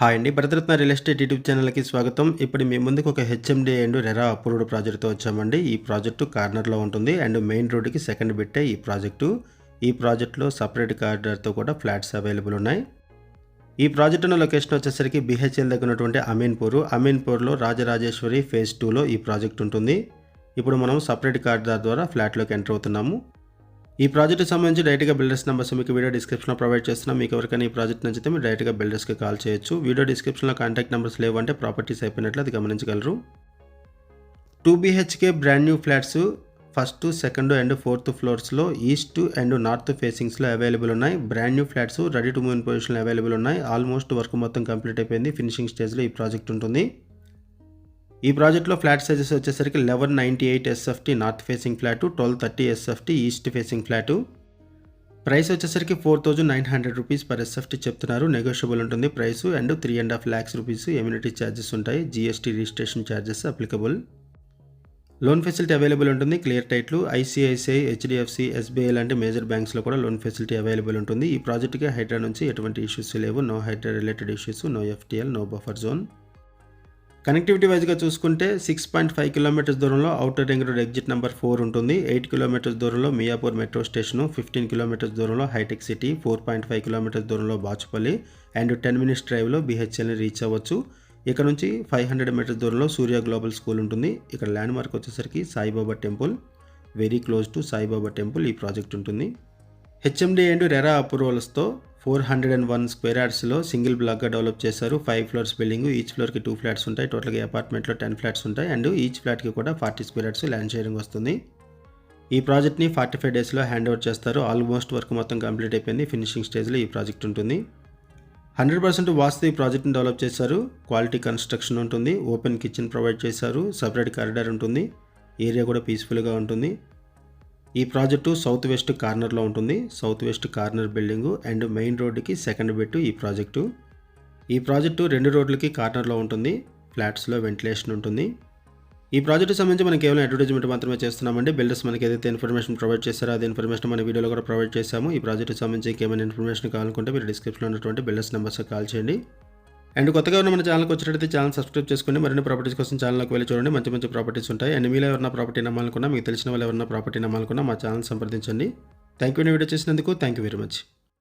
Hi అండి. Bharat Ratna real estate YouTube ఛానల్కి స్వాగతం. ఇప్పుడు మీ ముందుకు ఒక హెచ్ఎండి అండ్ రెరా అప్రూవ్డ్ ప్రాజెక్ట్తో వచ్చామండి. ఈ ప్రాజెక్టు కార్నర్లో ఉంటుంది అండ్ మెయిన్ రోడ్డుకి సెకండ్ బిట్టే ఈ ప్రాజెక్టు. ఈ ప్రాజెక్టులో సపరేట్ కార్డర్తో కూడా ఫ్లాట్స్ అవైలబుల్ ఉన్నాయి. ఈ ప్రాజెక్టు ఉన్న లొకేషన్ వచ్చేసరికి బిహెచ్ఎల్ దగ్గర ఉన్నటువంటి అమీన్పూర్. అమీన్పూర్లో రాజరాజేశ్వరి ఫేజ్ టూలో ఈ ప్రాజెక్ట్ ఉంటుంది. ఇప్పుడు మనం సపరేట్ కార్డర్ ద్వారా ఫ్లాట్లోకి ఎంటర్ అవుతున్నాము. ఈ ప్రాజెక్ట్కి సంబంధించి డైరెక్ట్గా బిల్డర్స్ నెంబర్స్ మీకు వీడియో డిస్క్రిప్షన్లో ప్రొవైడ్ చేస్తున్నాం. మీకు ఎవరికైనా ఈ ప్రాజెక్ట్ నచ్చితే మీరు డైరెక్ట్గా బిల్డర్స్కి కాల్ చేయొచ్చు. వీడియో డిస్క్రిప్షన్లో కాంటాక్ట్ నెంబర్స్ లేవంటే ప్రాపర్టీస్ అయిపోయినట్లు అది గమనించగలరు. Two BHK brand new flats first second and fourth ఫ్లోర్స్లో east and north ఫేసింగ్స్లో అవైలబుల్ ఉన్నాయి. Brand new flats ready to move in పొజిషన్లో అవైలబుల్ ఉన్నాయి. ఆల్మోస్ట్ వర్క్ మొత్తం కంప్లీట్ అయిపోయింది. ఫినిషింగ్ స్టేజ్లో ఈ ప్రాజెక్ట్ ఉంటుంది. ఈ ప్రాజెక్ట్లో ఫ్లాట్ సైజెస్ వచ్చేసరికి eleven ninety eight SFT north facing flat twelve thirty SFT east facing flat. Price వచ్చేసరికి four thousand nine hundred rupees per SFT చెప్తున్నారు. నెగోషియబుల్ ఉంటుంది price and three and half lakhs rupees amenity charges ఉంటాయి. GST registration charges applicable loan facility available ఉంటుంది. Clear title ICICI HDFC SBI లాంటి major బ్యాంక్స్లో కూడా loan facility available ఉంటుంది. ఈ ప్రాజెక్ట్కి హైడ్రా నుంచి ఎటువంటి ఇష్యూస్ లేవు. No Hydra related issues no FTL no buffer zone connectivity వైజ్గా చూసుకుంటే సిక్స్ పాయింట్ ఫైవ్ కిలోమీటర్స్ దూరంలో outer ring road exit number four ఉంటుంది. ఎయిట్ కిలోమీటర్స్ దూరంలో Miyapur metro station fifteen kilometers దూరంలో hitech City four point five kilometers దూరంలో Bachupally and ten minutes డ్రైవ్లో బీహెచ్ఎల్ని reach అవ్వచ్చు. ఇక్కడ నుంచి ఫైవ్ హండ్రెడ్ మీటర్స్ దూరంలో సూర్య గ్లోబల్ స్కూల్ ఉంటుంది. ఇక్కడ ల్యాండ్ మార్క్ వచ్చేసరికి Saibaba temple. Very close to Saibaba temple ఈ ప్రాజెక్ట్ ఉంటుంది. HMD and RERA అప్రూవల్స్తో four hundred and one square యార్డ్స్లో single బ్లాక్గా డెవలప్ చేశారు. ఫైవ్ ఫ్లోర్స్ బిల్డింగ్ ఈచ్ ఫ్లోర్కి టూ ఫ్లాట్స్ ఉంటాయి. టోటల్గా అపార్ట్మెంట్లో టెన్ ఫ్లాట్స్ ఉంటాయి. అండ్ ఈచ్ ఫ్లాట్కి కూడా forty square yards land sharing వస్తుంది. ఈ ప్రాజెక్ట్ని ఫార్టీ ఫైవ్ డేస్లో హ్యాండ్ ఓవర్ చేస్తారు. ఆల్మోస్ట్ వర్క్ మొత్తం కంప్లీట్ అయిపోయింది. ఫినిషింగ్ స్టేజ్లో ఈ ప్రాజెక్ట్ ఉంటుంది. హండ్రెడ్ పర్సెంట్ వాస్తు ఈ ప్రాజెక్ట్ని డెవలప్ చేశారు. క్వాలిటీ కన్స్ట్రక్షన్ ఉంటుంది. ఓపెన్ కిచెన్ ప్రొవైడ్ చేశారు. సపరేట్ కారిడార్ ఉంటుంది. ఏరియా కూడా పీస్ఫుల్గా ఉంటుంది. ఈ ప్రాజెక్టు సౌత్ వెస్ట్ కార్నర్లో ఉంటుంది. South west corner building and main రోడ్డుకి సెకండ్ బెట్టు ఈ ప్రాజెక్టు. ఈ ప్రాజెక్టు రెండు రోడ్లకి కార్నర్లో ఉంటుంది. ఫ్లాట్స్లో వెంటిలేషన్ ఉంటుంది. ఈ ప్రాజెక్టు సంబంధించి మనం కేవలం అడ్వర్టైజ్మెంట్ మాత్రమే చేస్తున్నామండి. బిల్డర్స్ మనకి ఏదైతే ఇన్ఫర్మేషన్ ప్రొవైడ్ చేస్తారో అదే ఇన్ఫర్మేషన్ మన వీడియోలో కూడా ప్రొవైడ్ చేశాము. ఈ ప్రాజెక్టు సంబంధించి ఏమైనా ఇన్ఫర్మేషన్ కావాలనుకుంటే మీరు డిస్క్రిప్షన్లో ఉన్నటువంటి బిల్డర్స్ నెంబర్స్ కాల్ చేయండి. అండ్ కొత్తగా ఉన్న మన ఛానల్కి వచ్చినట్టయితే ఛానల్ సబ్స్క్రైబ్ చేసుకుని మరిన్ని ప్రాపర్టీస్ కోసం ఛానల్కి వెళ్ళి చూడండి. మంచి మంచి ప్రాపర్టీస్ ఉంటాయి. అండ్ మీలో ఎవరైనా ప్రాపర్టీ నమ్మాలనుకున్నా మీకు తెలిసిన వాళ్ళు ఎవరైనా ప్రాపర్టీ నమ్మాలనుకున్నా మా ఛానల్ సంప్రదించండి. థ్యాంక్ యూ వీడియో చేసినందుకు థ్యాంక్ యూ వెరీ మచ్